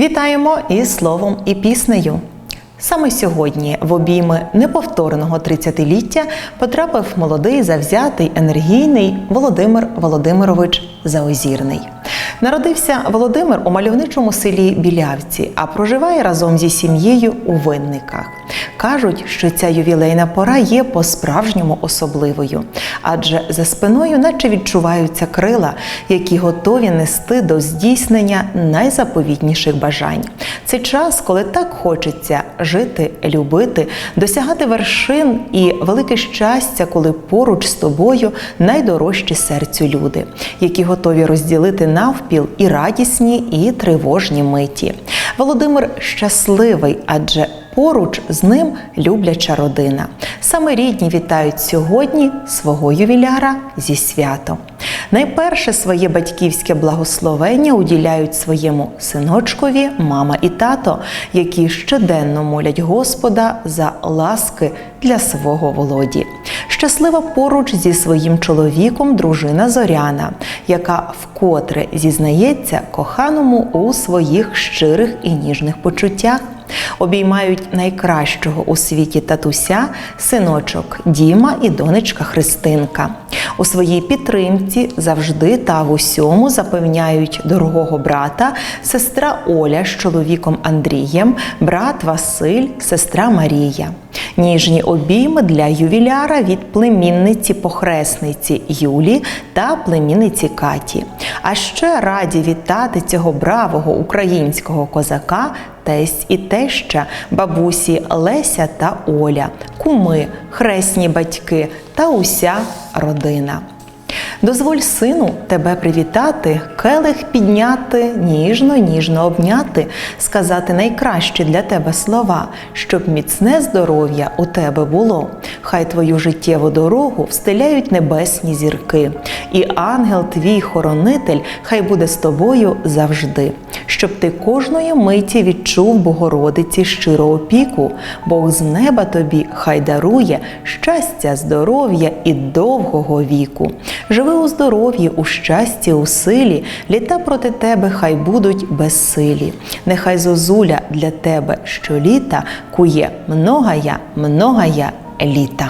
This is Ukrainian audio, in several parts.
Вітаємо із словом і піснею. Саме сьогодні в обійми неповторного 30-ліття потрапив молодий, завзятий, енергійний Володимир Володимирович Заозірний. Народився Володимир у мальовничому селі Білявці, а проживає разом зі сім'єю у Винниках. Кажуть, що ця ювілейна пора є по-справжньому особливою, адже за спиною наче відчуваються крила, які готові нести до здійснення найзаповітніших бажань. Це час, коли так хочеться жити, любити, досягати вершин і велике щастя, коли поруч з тобою найдорожчі серцю люди, які готові розділити навпіл і радісні, і тривожні миті. Володимир щасливий, адже Поруч з ним любляча родина. Саме рідні вітають сьогодні свого ювіляра зі святом. Найперше своє батьківське благословення уділяють своєму синочкові мама і тато, які щоденно молять Господа за ласки для свого володі. Щаслива поруч зі своїм чоловіком дружина Зоряна, яка вкотре зізнається коханому у своїх щирих і ніжних почуттях. Обіймають найкращого у світі татуся, синочок Діма і донечка Христинка. У своїй підтримці завжди та в усьому запевняють дорогого брата, сестра Оля з чоловіком Андрієм, брат Василь, сестра Марія. Ніжні обійми для ювіляра від племінниці похресниці Юлі та племінниці Каті. А ще раді вітати цього бравого українського козака тесть і теща, бабусі Леся та Оля, куми, хресні батьки та уся родина. Дозволь сину тебе привітати, келих підняти, ніжно, ніжно обняти, сказати найкращі для тебе слова, щоб міцне здоров'я у тебе було. Хай твою життєву дорогу встиляють небесні зірки, і ангел твій хоронитель хай буде з тобою завжди, щоб ти кожної миті відчув Богородиці щиру опіку, Бог з неба тобі хай дарує щастя, здоров'я і довгого віку. Живи у здоров'ї, у щасті, у силі, літа проти тебе хай будуть безсилі. Нехай зозуля для тебе щоліта кує многая, многая літа.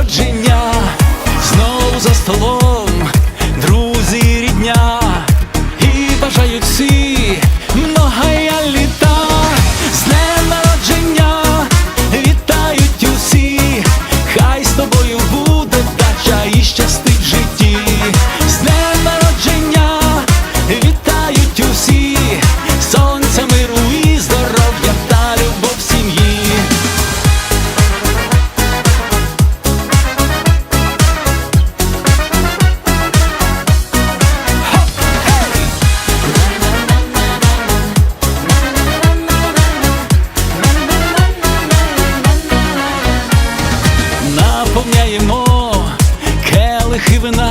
народження, знову за столом. наповняємо келихи вина.